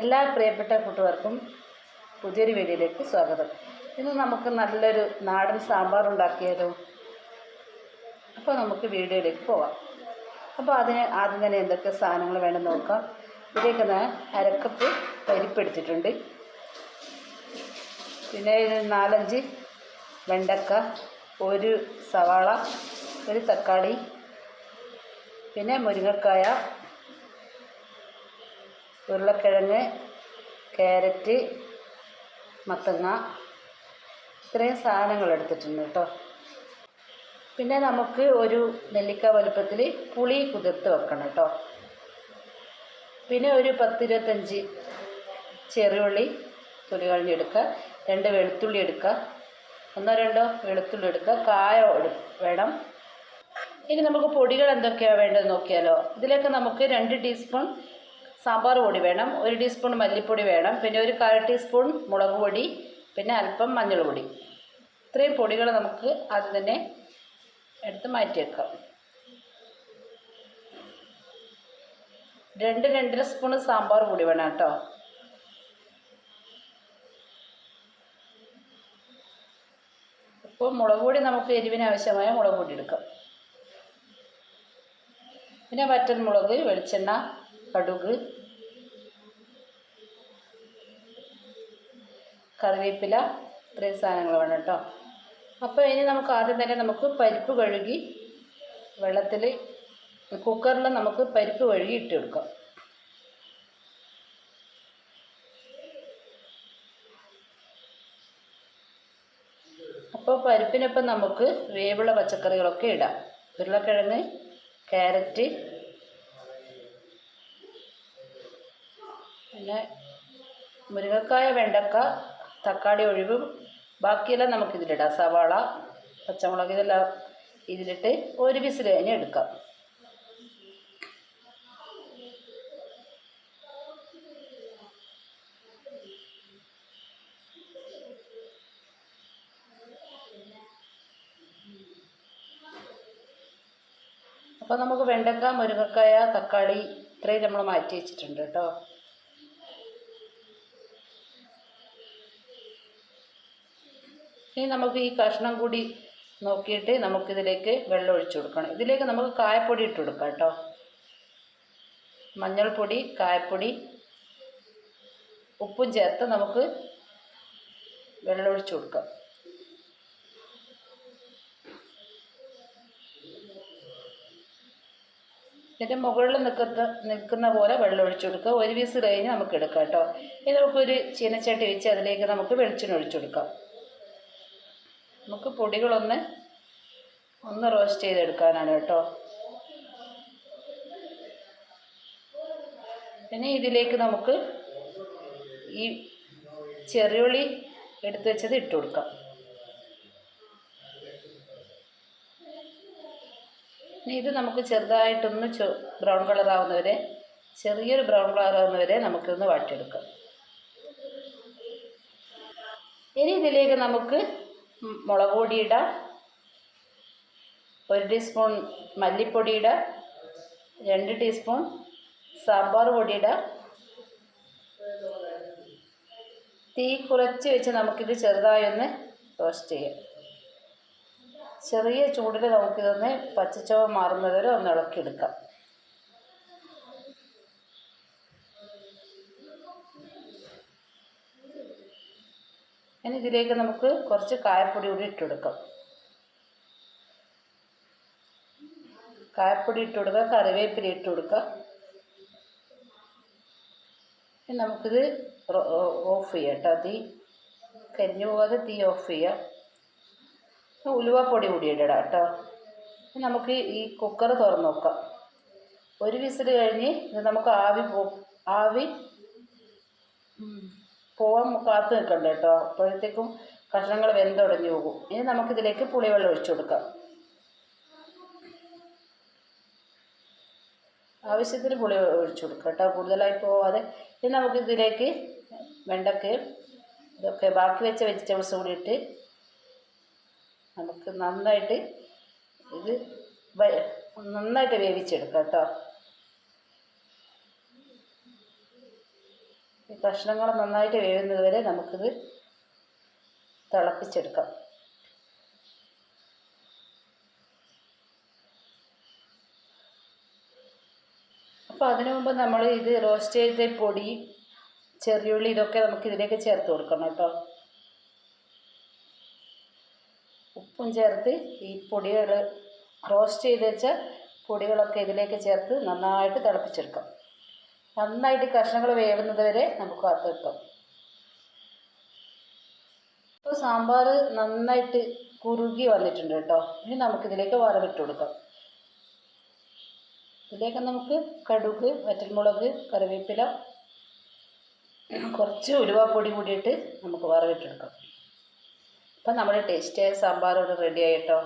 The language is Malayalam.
എല്ലാ പ്രിയപ്പെട്ട കൂട്ടുകാർക്കും പുതിയൊരു വീഡിയോയിലേക്ക് സ്വാഗതം. ഇന്ന് നമുക്ക് നല്ലൊരു നാടൻ സാമ്പാർ ഉണ്ടാക്കിയാലോ? അപ്പോൾ നമുക്ക് വീഡിയോയിലേക്ക് പോവാം. അപ്പോൾ അതിന് ആദ്യം തന്നെ എന്തൊക്കെ സാധനങ്ങൾ വേണം നോക്കാം. ഇതിലേക്ക് ഞാൻ അരക്കപ്പ് പരിപ്പെടുത്തിട്ടുണ്ട് പിന്നെ നാലഞ്ച് വെണ്ടക്ക ഒരു സവാള ഒരു തക്കാളി പിന്നെ മുരിങ്ങക്കായ ഉരുളക്കിഴങ്ങ് ക്യാരറ്റ് മത്തങ്ങ ഇത്രയും സാധനങ്ങൾ എടുത്തിട്ടുണ്ട് കേട്ടോ. പിന്നെ നമുക്ക് ഒരു നെല്ലിക്ക വലുപ്പത്തിൽ പുളി കുതിർത്ത് വെക്കണം കേട്ടോ. പിന്നെ ഒരു പത്തിരുപത്തഞ്ച് ചെറുള്ളി തുണി കളഞ്ഞെടുക്കുക. രണ്ട് വെളുത്തുള്ളി എടുക്കുക. ഒന്നോ രണ്ടോ വെളുത്തുള്ളി എടുക്കുക. കായ വേണം. ഇനി നമുക്ക് പൊടികൾ എന്തൊക്കെയാണ് വേണ്ടത് നോക്കിയാലോ. ഇതിലേക്ക് നമുക്ക് രണ്ട് ടീസ്പൂൺ സാമ്പാർ പൊടി വേണം ഒരു ടീസ്പൂൺ മല്ലിപ്പൊടി വേണം പിന്നെ ഒരു കാൽ ടീസ്പൂൺ മുളക് പൊടി പിന്നെ അല്പം മഞ്ഞൾ പൊടി. ഇത്രയും പൊടികൾ നമുക്ക് അത് തന്നെ എടുത്ത് മാറ്റി വെക്കാം. രണ്ട് രണ്ടര സ്പൂൺ സാമ്പാർ പൊടി വേണം കേട്ടോ. ഇപ്പോൾ മുളക് പൊടി നമുക്ക് എരിവിന് ആവശ്യമായ മുളക് പൊടി എടുക്കാം. പിന്നെ വറ്റൽ മുളക് വെളിച്ചെണ്ണ കടുക് കറിവേപ്പില ഇത്രയും സാധനങ്ങൾ വേണം കേട്ടോ. അപ്പോൾ ഇനി നമുക്ക് ആദ്യം തന്നെ നമുക്ക് പരിപ്പ് കഴുകി വെള്ളത്തിൽ കുക്കറിൽ നമുക്ക് പരിപ്പ് കഴുകി ഇട്ട് കൊടുക്കാം. അപ്പോൾ പരിപ്പിനൊപ്പം നമുക്ക് വേവുള്ള പച്ചക്കറികളൊക്കെ ഇടാം. ഉരുളക്കിഴങ്ങ് ക്യാരറ്റ് പിന്നെ മുരിങ്ങക്കായ വെണ്ടക്ക തക്കാളി ഒഴിവും. ബാക്കിയെല്ലാം നമുക്ക് നമുക്കിതിലിടാം. സവാള പച്ചമുളക് ഇതെല്ലാം ഇതിലിട്ട് ഒരു വിസിൽ കഴിഞ്ഞ് എടുക്കാം. അപ്പോൾ നമുക്ക് വെണ്ടക്ക മുരിങ്ങക്കായ തക്കാളി ഇത്രയും നമ്മൾ മാറ്റി വെച്ചിട്ടുണ്ട് കേട്ടോ. ഇനി നമുക്ക് ഈ കഷ്ണം കൂടി നോക്കിയിട്ട് നമുക്കിതിലേക്ക് വെള്ളം ഒഴിച്ചു കൊടുക്കണം. ഇതിലേക്ക് നമുക്ക് കായപ്പൊടി ഇട്ട് കൊടുക്കാം കേട്ടോ. മഞ്ഞൾപ്പൊടി കായപ്പൊടി ഉപ്പും ചേർത്ത് നമുക്ക് വെള്ളം ഒഴിച്ചു കൊടുക്കാം. ഇതിന്റെ മുകളിൽ നിൽക്കുന്ന നിൽക്കുന്ന പോലെ വെള്ളം ഒഴിച്ചു കൊടുക്കുക. ഒരു വീസ് കഴിഞ്ഞ് നമുക്ക് എടുക്കാം കേട്ടോ. ഇനി നമുക്കൊരു ചീനച്ചട്ടി വെച്ച് അതിലേക്ക് നമുക്ക് വെളിച്ചെണ്ണ ഒഴിച്ചു കൊടുക്കാം. നമുക്ക് പൊടികളൊന്ന് ഒന്ന് റോസ്റ്റ് ചെയ്തെടുക്കാനാണ് കേട്ടോ. പിന്നെ ഇതിലേക്ക് നമുക്ക് ഈ ചെറിയുള്ളി എടുത്തു വെച്ചത് ഇട്ട് കൊടുക്കാം. ഇനി ഇത് നമുക്ക് ചെറുതായിട്ടൊന്ന് ചൊ ബ്രൗൺ കളർ ആവുന്നവരെ ചെറിയൊരു ബ്രൗൺ കളർ ആവുന്നവരെ നമുക്കൊന്ന് വാട്ടിയെടുക്കാം ഇനി ഇതിലേക്ക് നമുക്ക് മുളക് പൊടി ഇടാം ഒരു ടീസ്പൂൺ മല്ലിപ്പൊടി ഇടുക രണ്ട് ടീസ്പൂൺ സാമ്പാർ പൊടി ഇടുക തീ കുറച്ച് വെച്ച് നമുക്കിത് ചെറുതായി ഒന്ന് റോസ്റ്റ് ചെയ്യാം. ചെറിയ ചൂടിൽ നമുക്കിതൊന്ന് പച്ചച്ചവ മാറുന്നതുവരെ ഒന്ന് ഇളക്കിയെടുക്കാം. ഇനി ഇതിലേക്ക് നമുക്ക് കുറച്ച് കായപ്പൊടി കൂടി ഇട്ട് കൊടുക്കാം കായപ്പൊടി ഇട്ട് കൊടുക്കുക കറിവേപ്പില ഇട്ട് കൊടുക്കുക. ഇനി നമുക്കിത് ഓഫ് ചെയ്യാം കേട്ടോ. തീ കരിഞ്ഞു പോകാതെ തീ ഓഫ് ചെയ്യാം. ഉലുവപ്പൊടി കൂടി ഇടാം കേട്ടോ. നമുക്ക് ഈ കുക്കർ തുറന്ന് നോക്കാം. ഒരു വിസിൽ കഴിഞ്ഞ് ഇത് നമുക്ക് ആവി പോ ആവി ഉം, പോവാൻ കാത്തു നിൽക്കണ്ട കേട്ടോ. അപ്പോഴത്തേക്കും കഷ്ണങ്ങൾ വെന്തുടഞ്ഞു പോകും. ഇനി നമുക്കിതിലേക്ക് പുളിവെള്ളം ഒഴിച്ചു കൊടുക്കാം. ആവശ്യത്തിന് പുളി ഒഴിച്ചു കൊടുക്കാം കേട്ടോ. കൂടുതലായി പോവാതെ ഇനി നമുക്കിതിലേക്ക് വെണ്ടക്കയും ഇതൊക്കെ ബാക്കി വെച്ച വെജിറ്റബിൾസ് കൂടി ഇട്ട് നമുക്ക് നന്നായിട്ട് ഇത് നന്നായിട്ട് വേവിച്ചെടുക്കാം കേട്ടോ. ഈ കഷ്ണങ്ങൾ നന്നായിട്ട് വേവുന്നത് വരെ നമുക്കിത് തിളപ്പിച്ചെടുക്കാം. അപ്പോൾ അതിനു മുമ്പ് നമ്മൾ ഇത് റോസ്റ്റ് ചെയ്ത പൊടി ചെറിയുള്ളി ഇതൊക്കെ നമുക്ക് ഇതിലേക്ക് ചേർത്ത് കൊടുക്കണം കേട്ടോ. ഉപ്പും ചേർത്ത് ഈ പൊടികൾ റോസ്റ്റ് ചെയ്ത് വെച്ച പൊടികളൊക്കെ ഇതിലേക്ക് ചേർത്ത് നന്നായിട്ട് തിളപ്പിച്ചെടുക്കാം. നന്നായിട്ട് കഷ്ണങ്ങൾ വേവുന്നത് വരെ നമുക്ക് അത് കിട്ടും ഇപ്പോൾ സാമ്പാർ നന്നായിട്ട് കുറുകി വന്നിട്ടുണ്ട് കേട്ടോ. ഇനി നമുക്കിതിലേക്ക് വറവിട്ട് കൊടുക്കാം. ഇതിലേക്ക് നമുക്ക് കടുക് വറ്റൽമുളക് കറിവേപ്പില കുറച്ച് ഉലുവാപ്പൊടി കൂടിയിട്ട് നമുക്ക് വറവിട്ടെടുക്കാം അപ്പം നമ്മുടെ ടേസ്റ്റിയായ സാമ്പാർ ഇവിടെ റെഡി ആയിട്ടോ